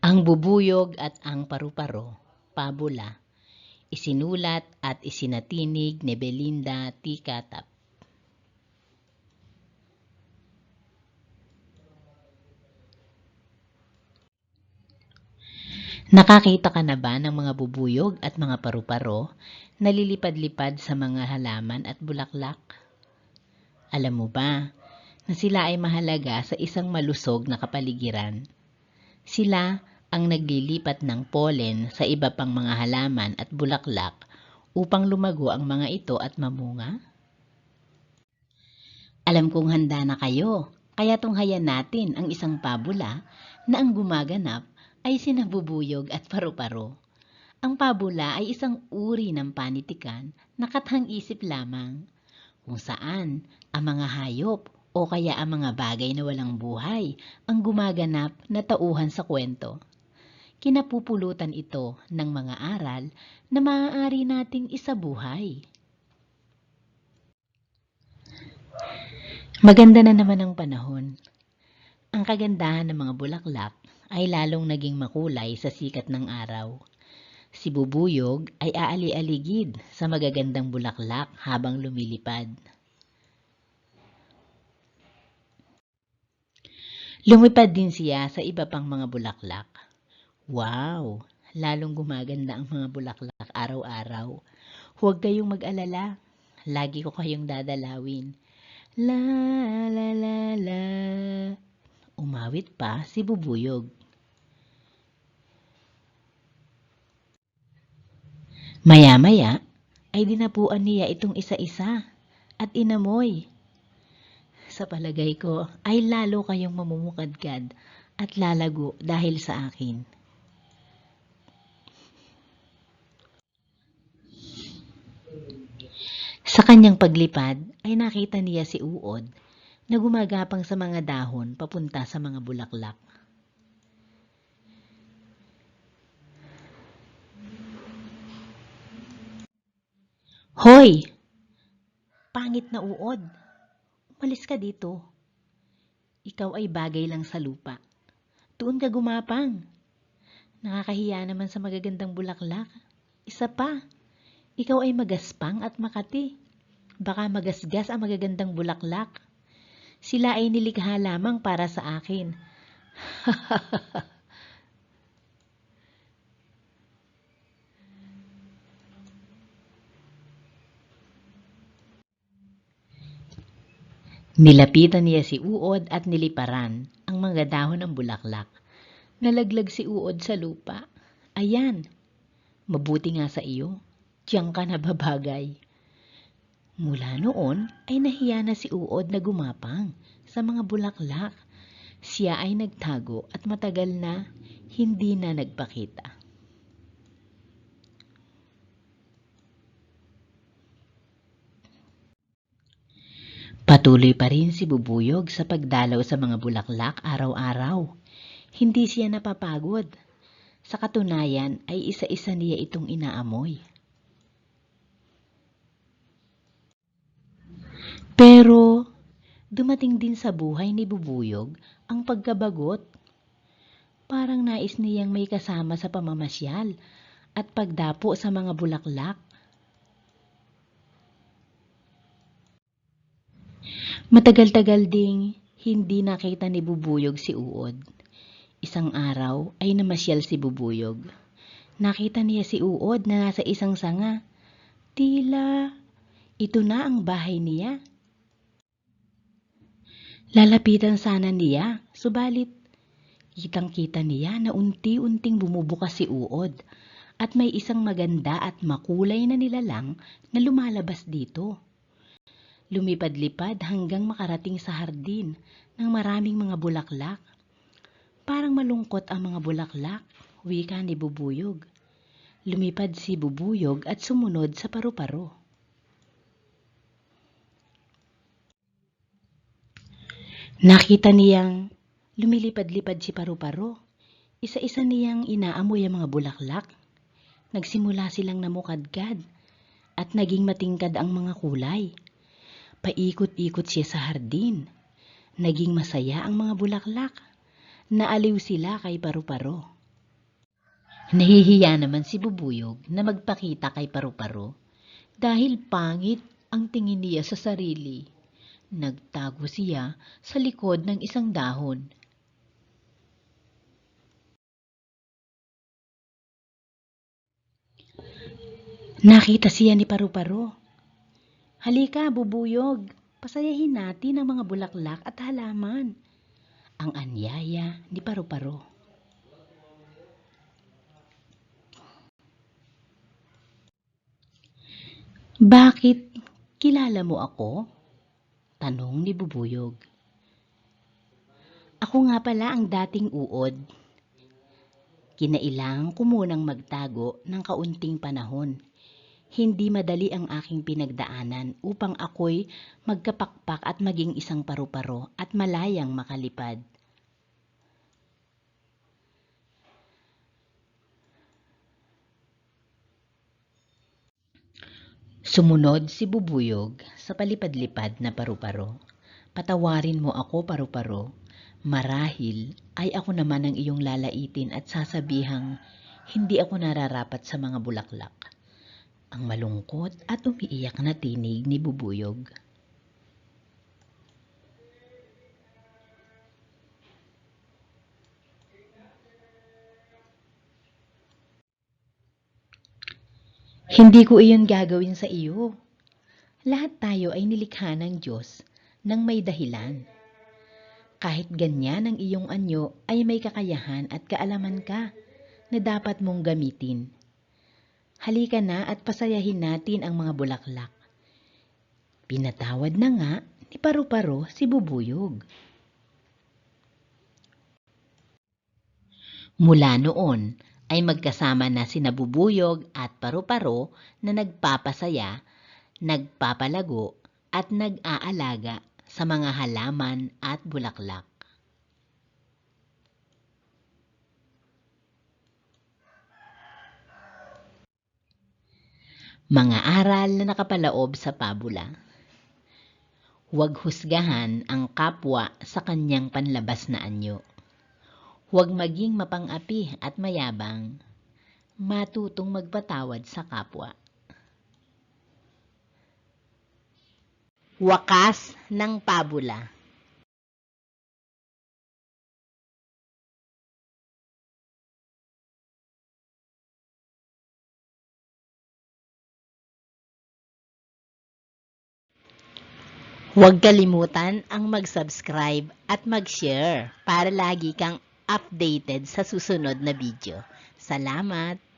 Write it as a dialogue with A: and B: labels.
A: Ang bubuyog at ang paru-paro, pabula, isinulat at isinatinig ni Belinda T. Catap. Nakakita ka na ba ng mga bubuyog at mga paru-paro na lilipad-lipad sa mga halaman at bulaklak? Alam mo ba na sila ay mahalaga sa isang malusog na kapaligiran? Sila ang naglilipat ng pollen sa iba pang mga halaman at bulaklak upang lumago ang mga ito at mamunga? Alam kong handa na kayo, kaya tunghayan natin ang isang pabula na ang gumaganap ay sinabubuyog at paru-paro. Ang pabula ay isang uri ng panitikan na kathang-isip lamang, kung saan ang mga hayop o kaya ang mga bagay na walang buhay ang gumaganap na tauhan sa kwento. Kinapupulutan ito ng mga aral na maaari nating isabuhay. Maganda na naman ang panahon. Ang kagandahan ng mga bulaklak ay lalong naging makulay sa sikat ng araw. Si bubuyog ay aali-aligid sa magagandang bulaklak habang lumilipad. Lumipad din siya sa iba pang mga bulaklak. Wow! Lalong gumaganda ang mga bulaklak araw-araw. Huwag kayong mag-alala. Lagi ko kayong dadalawin. La la la la. Umawit pa si Bubuyog. Maya-maya ay dinapuan niya itong isa-isa at inamoy. Sa palagay ko ay lalo kayong mamumukadkad at lalago dahil sa akin. Sa kanyang paglipad ay nakita niya si Uod na gumagapang sa mga dahon papunta sa mga bulaklak. Hoy! Pangit na uod. Umalis ka dito. Ikaw ay bagay lang sa lupa. Doon ka gumapang. Nakakahiya naman sa magagandang bulaklak. Isa pa, ikaw ay magaspang at makati. Baka magasgas ang magagandang bulaklak. Sila ay nilikha lamang para sa akin. Nilapitan niya si Uod at niliparan ang mga dahon ng bulaklak. Nalaglag si Uod sa lupa. Ayan, mabuti nga sa iyo. Diyan ka nababagay. Mula noon ay nahiya na si Uod na gumapang sa mga bulaklak. Siya ay nagtago at matagal na hindi na nagpakita. Patuloy pa rin si Bubuyog sa pagdalaw sa mga bulaklak araw-araw. Hindi siya napapagod. Sa katunayan ay isa-isa niya itong inaamoy. Pero dumating din sa buhay ni Bubuyog ang pagkabagot. Parang nais niyang may kasama sa pamamasyal at pagdapo sa mga bulaklak. Matagal-tagal ding hindi nakita ni Bubuyog si Uod. Isang araw ay namasyal si Bubuyog. Nakita niya si Uod na nasa isang sanga. Tila, ito na ang bahay niya. Lalapitan sana niya, subalit kitang-kita niya na unti-unting bumubukas si Uod at may isang maganda at makulay na nilalang na lumalabas dito. Lumipad-lipad hanggang makarating sa hardin ng maraming mga bulaklak. Parang malungkot ang mga bulaklak, wika ni Bubuyog. Lumipad si Bubuyog at sumunod sa paru-paro. Nakita niyang lumilipad-lipad si paru-paro. Isa-isa niyang inaamoy ang mga bulaklak. Nagsimula silang namukadkad at naging matingkad ang mga kulay. Paikot-ikot siya sa hardin. Naging masaya ang mga bulaklak. Naaliw sila kay paru-paro. Nahihiya naman si Bubuyog na magpakita kay Paru-Paro dahil pangit ang tingin niya sa sarili. Nagtago siya sa likod ng isang dahon. Nakita siya ni Paru-Paro. Halika, Bubuyog. Pasayahin natin ang mga bulaklak at halaman. Ang anyaya ni Paru-Paro. Bakit kilala mo ako? Tanong ni Bubuyog. Ako nga pala ang dating uod. Kinailangan ko munang magtago ng kaunting panahon. Hindi madali ang aking pinagdaanan upang ako'y magkapakpak at maging isang paru-paro at malayang makalipad. Sumunod si Bubuyog sa palipad-lipad na paru-paro. Patawarin mo ako, paru-paro. Marahil ay ako naman ang iyong lalaitin at sasabihang hindi ako nararapat sa mga bulaklak. Ang malungkot at umiiyak na tinig ni Bubuyog. Hindi ko iyon gagawin sa iyo. Lahat tayo ay nilikha ng Diyos ng may dahilan. Kahit ganyan ang iyong anyo ay may kakayahan at kaalaman ka na dapat mong gamitin. Halika na at pasayahin natin ang mga bulaklak. Pinatawad na nga ni Paru-Paro si Bubuyog. Mula noon ay magkasama na sina Bubuyog at Paru-Paro na nagpapasaya, nagpapalago at nag-aalaga sa mga halaman at bulaklak. Mga aral na nakapalaob sa pabula. Huwag husgahan ang kapwa sa kanyang panlabas na anyo. Huwag maging mapang-api at mayabang. Matutong magpatawad sa kapwa. Wakas ng pabula. Huwag kalimutan ang mag-subscribe at mag-share para lagi kang updated sa susunod na video. Salamat!